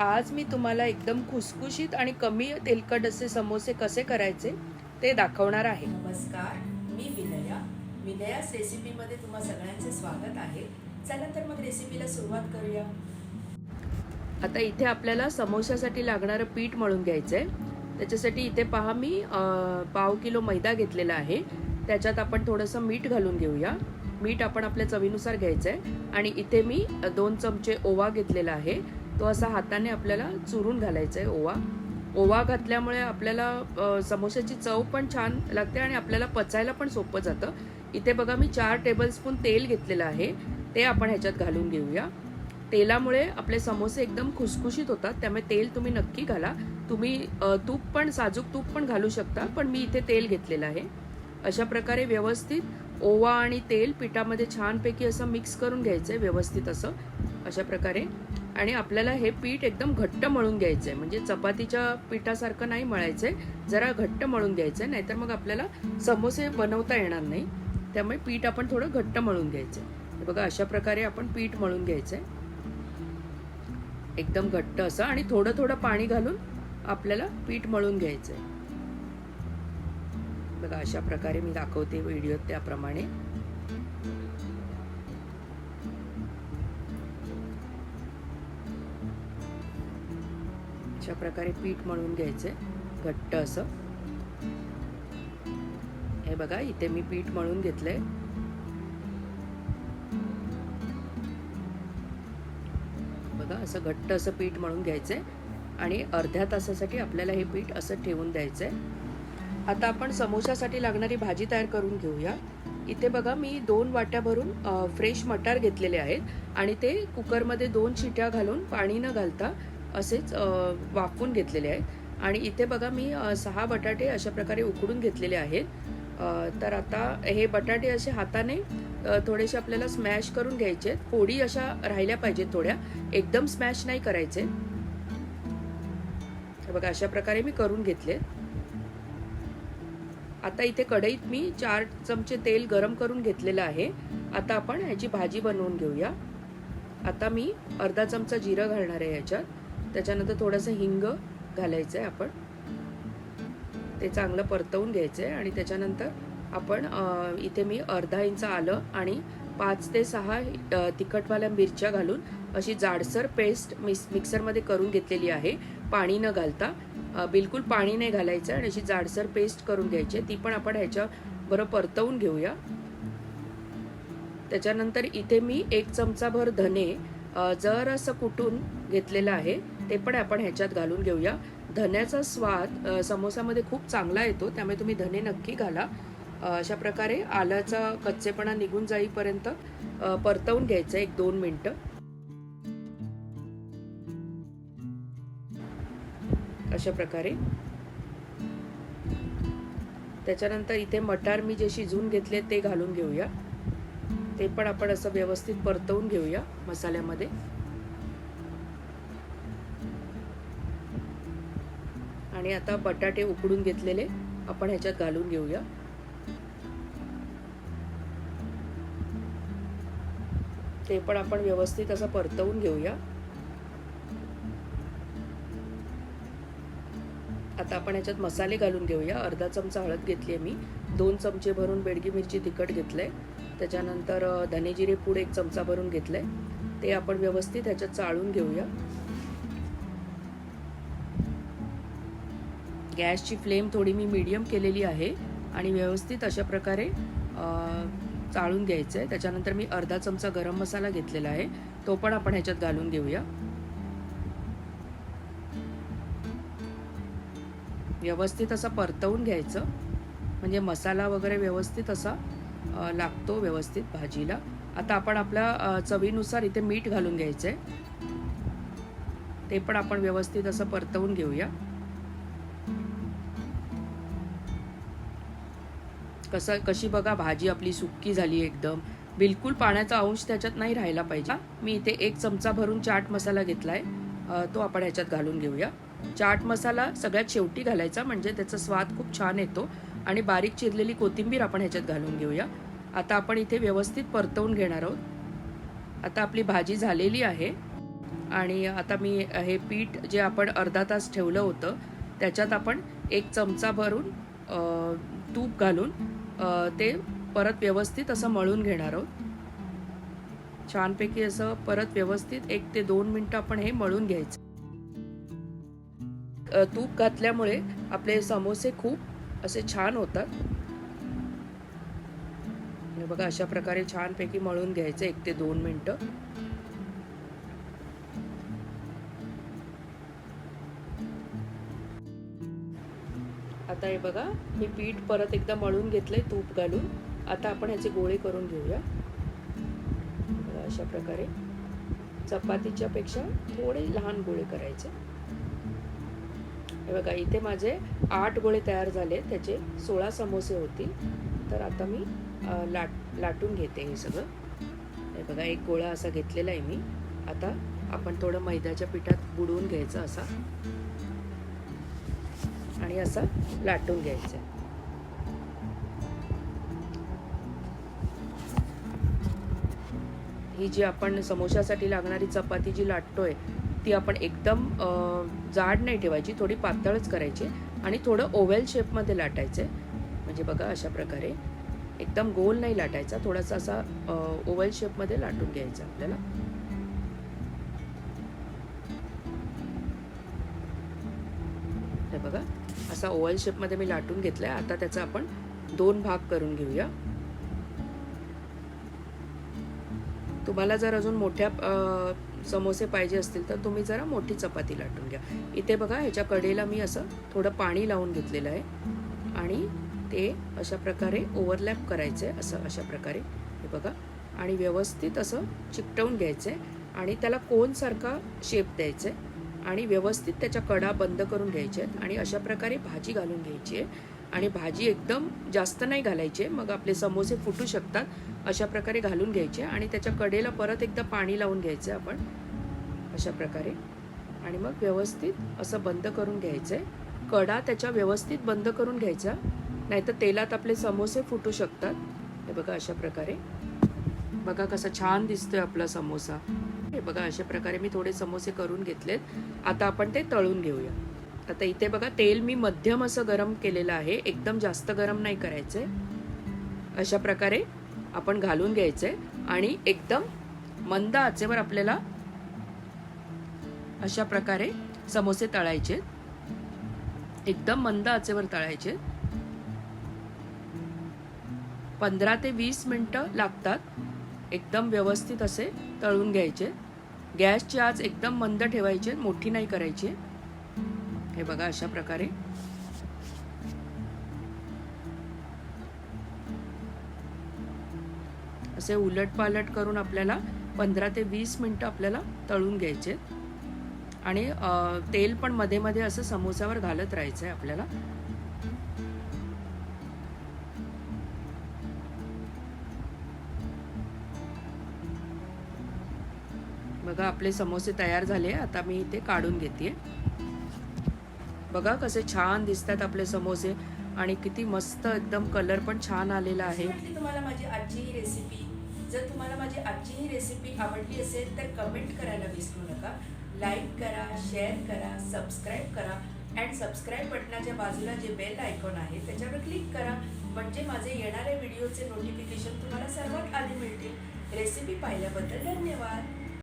आज मी तुम्हाला एकदम खुसखुशीत आणि कमी तेलकट असे समोसे कसे करायचे ते दाखवणार आहे. नमस्कार मी विनया. विनयास रेसिपीमध्ये तुम्हा सगळ्यांचे स्वागत आहे. चला तर मग रेसिपीला सुरुवात करूया. आता इथे आपल्याला समोशासाठी लागणारं पीठ मळून घ्यायचं आहे त्याच्यासाठी इथे पहा मी पाव किलो मैदा घेतलेला आहे. त्याच्यात आपण थोडंसं मीठ घालून घेऊया. मीठ आपण आपल्या चवीनुसार घ्यायचं आहे आणि इथे मी दोन चमचे ओवा घेतलेला आहे. तो असा हाताने आपल्याला चुरून घालायचा आहे ओवा. ओवा घातल्यामुळे आपल्याला समोश्याची समोशाची चव पण छान लागते आणि आपल्याला पचायला पण सोपं जातं. इथे बघा मी चार टेबलस्पून तेल घेतलेलं आहे. ते आपण ह्याच्यात घालून घेऊया. तेलामुळे आपले समोसे एकदम खुसखुशीत होतात. त्यामुळे तेल तुम्ही नक्की घाला. तुम्ही तूप पण साजूक तूप पण घालू शकता पण मी इथे तेल घेतलेलं आहे. अशा प्रकारे व्यवस्थित ओवा आणि तेल पिठामध्ये छानपैकी असं मिक्स करून घ्यायचं आहे व्यवस्थित असं. अशा प्रकारे आणि आपल्याला हे पीठ एकदम घट्ट मळून घ्यायचं आहे म्हणजे चपातीच्या पिठासारखं नाही मळायचं आहे जरा घट्ट मळून घ्यायचं आहे नाहीतर मग आपल्याला समोसे बनवता येणार नाही. त्यामुळे पीठ आपण थोडं घट्ट मळून घ्यायचं आहे बघा अशा प्रकारे आपण पीठ मळून घ्यायचं आहे एकदम घट्ट असं आणि थोडं थोडं पाणी घालून आपल्याला पीठ मळून घ्यायचं आहे बघा अशा प्रकारे मी दाखवते व्हिडिओ त्याप्रमाणे. अशा प्रकारे पीठ मळून घ्यायचंय घट्ट असं. हे बघा इथे मी पीठ मळून घेतलंय. बघा असं घट्ट असं पीठ मळून घ्यायचंय आणि अर्ध्या तासासाठी आपल्याला हे पीठ असं ठेवून द्यायचंय. आता आपण समोशासाठी लागणारी भाजी तयार करून घेऊया. इथे बघा मी दोन वाट्या भरून फ्रेश मटार घेतलेले आहेत आणि ते कुकरमध्ये दोन शिट्या घालून पाणी न घालता असेच वाफवून घेतलेले आहेत. आणि इथे बघा मी सहा बटाटे अशा प्रकारे उकडून घेतलेले आहेत. तर आता हे बटाटे असे हाताने थोडेसे आपल्याला स्मॅश करून घ्यायचे. आहेत फोडी अशा राहिल्या पाहिजेत थोड्या. एकदम स्मॅश नाही करायचे. बघा अशा प्रकारे मी करून घेतले. आता इथे कढईत मी चार चमचे तेल गरम करून घेतलेलं आहे. आता आपण ह्याची भाजी बनवून घेऊया. आता मी अर्धा चमचा जिरं घालणार आहे ह्याच्यात. त्याच्यानंतर थोडंसं हिंग घालायचं आहे आपण. ते चांगलं परतवून घ्यायचं आहे आणि त्याच्यानंतर आपण इथे मी अर्धा इंच आलं आणि पाच ते सहा तिखटवाल्या मिरच्या घालून अशी जाडसर पेस्ट मिस मिक्सरमध्ये करून घेतलेली आहे. पाणी न घालता बिलकुल पाणी नाही घालायचं आणि अशी जाडसर पेस्ट करून घ्यायची आहे. ती पण आपण ह्याच्या बरोबर परतवून घेऊया. त्याच्यानंतर इथे मी एक चमचाभर धने जर जरासं कुटून घेतलेलं आहे. ते पण आपण ह्याच्यात घालून घेऊया. धन्याचा स्वाद समोसामध्ये खूप चांगला येतो त्यामुळे तुम्ही धने नक्की घाला. अशा प्रकारे आल्याचा कच्चेपणा निघून जाईपर्यंत परतवून घ्यायचं एक दोन मिनटं. अशा प्रकारे. त्याच्यानंतर इथे मटार मी जे शिजवून घेतले ते घालून घेऊया. ते पण आपण असं व्यवस्थित परतवून घेऊया मसाल्यामध्ये. आणि आता बटाटे उकडून घेतलेले आपण ह्याच्यात घालून घेऊया. ते पण आपण व्यवस्थित असं परतवून घेऊया. आता आपण ह्याच्यात मसाले घालून घेऊया. अर्धा चमचा हळद घेतली आहे मी. दोन चमचे भरून बेडगी मिरची तिखट घेतलंय. त्याच्यानंतर धनेजिरे धने जिरे पूड एक चमचा भरून घेतलंय. ते आपण व्यवस्थित ह्याच्यात चाळून घेऊया. गॅसची फ्लेम थोडी मी मीडियम केलेली आहे आणि व्यवस्थित अशा प्रकारे चाळून घ्यायचं आहे त्याच्यानंतर मी अर्धा चमचा गरम मसाला घेतलेला आहे. तो पण आपण ह्याच्यात घालून घेऊया. व्यवस्थित असं परतवून घ्यायचं. म्हणजे मसाला वगैरे व्यवस्थित असा लागतो व्यवस्थित भाजीला. आता आपण आपल्या चवीनुसार इथे मीठ घालून घ्यायचं आहे ते पण आपण व्यवस्थित असं परतवून घेऊया. कसं कशी बघा भाजी आपली सुक्की झाली एकदम. बिलकुल पाण्याचा अंश त्याच्यात नाही राहायला पाहिजे. मी इथे एक चमचा भरून चाट मसाला घेतला आहे तो आपण ह्याच्यात घालून घेऊया. चाट मसाला सगळ्यात शेवटी घालायचा म्हणजे त्याचा स्वाद खूप छान येतो. आणि बारीक चिरलेली कोथिंबीर आपण ह्याच्यात घालून घेऊया. आता आपण इथे व्यवस्थित परतवून घेणार आहोत. आता आपली भाजी झालेली आहे. आणि आता मी हे पीठ जे आपण अर्धा तास ठेवलं होतं त्याच्यात आपण एक चमचा भरून तूप घालून ते परत व्यवस्थित असं मळून घेणार आहोत. छानपैकी असं परत व्यवस्थित एक ते दोन मिनटं आपण हे मळून घ्यायचं. तूप घातल्यामुळे आपले समोसे खूप असे छान होतात. बघा अशा प्रकारे छानपैकी मळून घ्यायचं एक ते दोन मिनटं. आता हे बघा मी पीठ परत एकदा मळून घेतलंय तूप घालून. आता आपण ह्याचे गोळे करून घेऊया. अशा प्रकारे. चपातीच्या पेक्षा थोडे लहान गोळे करायचे. हे बघा इथे माझे आठ गोळे तयार झाले त्याचे सोळा समोसे होतील. तर आता मी लाट लाटून घेते हे सगळं. हे बघा एक गोळा असा घेतलेला आहे मी. आता आपण थोडं मैद्याच्या पिठात बुडवून घ्यायचं असा. आणि असं लाटून घ्यायचं. ही जी आपण समोशासाठी लागणारी चपाती जी लाटतोय ती आपण एकदम जाड नाही ठेवायची थोडी पातळच करायची आणि थोडं ओव्हल शेपमध्ये लाटायचं म्हणजे बघा अशा प्रकारे. एकदम गोल नाही लाटायचा थोडासा असा ओव्हल शेपमध्ये लाटून घ्यायचा आपल्याला. हे बघा. असा ओव्हल शेपमध्ये मी लाटून घेतलाय. आता त्याचा आपण दोन भाग करून घेऊया. तुम्हाला जर अजून मोठ्या समोसे पाहिजे असतील तर तुम्ही जरा मोठी चपाती लाटून घ्या. इथे बघा ह्याच्या कडेला मी असं थोडं पाणी लावून घेतलेलं आहे. आणि ते अशा प्रकारे ओव्हरलॅप करायचं आहे असं अशा प्रकारे. हे बघा. आणि व्यवस्थित असं चिकटवून घ्यायचं आहे आणि त्याला कोनसारखा शेप द्यायचा आहे आणि व्यवस्थित त्याच्या कडा बंद करून घ्यायच्या आहेत आणि अशा प्रकारे भाजी घालून घ्यायची आहे. आणि भाजी एकदम जास्त नाही घालायची आहे. मग आपले समोसे फुटू शकतात अशा प्रकारे घालून घ्यायचे आणि त्याच्या कडेला परत एकदा पाणी लावून घ्यायचं आपण. अशा प्रकारे. आणि मग व्यवस्थित असं बंद करून घ्यायचं आहे. कडा त्याच्या व्यवस्थित बंद करून घ्यायचा. नाहीतर तेलात आपले समोसे फुटू शकतात. हे बघा अशा प्रकारे. बघा कसा छान दिसतोय आपला समोसा. हे बघा अशा प्रकारे मी थोडे समोसे करून घेतलेत. आता आपण ते तळून घेऊया. आता इथे बघा तेल मी मध्यम असं गरम केलेलं आहे. एकदम जास्त गरम नाही करायचंय. अशा प्रकारे आपण घालून घ्यायचंय. आणि एकदम मंद आचेवर आपल्याला अशा प्रकारे समोसे तळायचे. एकदम मंद आचेवर तळायचे. पंधरा ते वीस मिनटं लागतात. एकदम व्यवस्थित असे तळून घ्यायचे. गॅसची आज एकदम मंद ठेवायचे मोठी नाही करायची. हे बघा अशा प्रकारे. असे उलट पालट करून आपल्याला पंधरा ते वीस मिनटं आपल्याला तळून घ्यायचे. आणि तेल पण मध्ये मध्ये असं समोसावर घालत राहायचं आहे आपल्याला. बघा आपले समोसे तयार झाले. आता मी इथे काढून घेते बघा कसे छान दिसतात आपले समोसे. आणि किती मस्त एकदम कलर पण छान आलेला आहे. तुम्हाला माझी आजची ही रेसिपी जर तुम्हाला माझी आजची ही रेसिपी आवडली असेल तर कमेंट करायला विसरू नका. लाईक करा शेअर करा सबस्क्राईब करा. अँड सबस्क्राईब बटनाच्या बाजूला जे बेल आयकॉन आहे त्याच्यावर क्लिक करा. म्हणजे माझे येणारे व्हिडिओचे नोटिफिकेशन तुम्हाला सर्वात आधी मिळतील. रेसिपी पाहिल्याबद्दल धन्यवाद.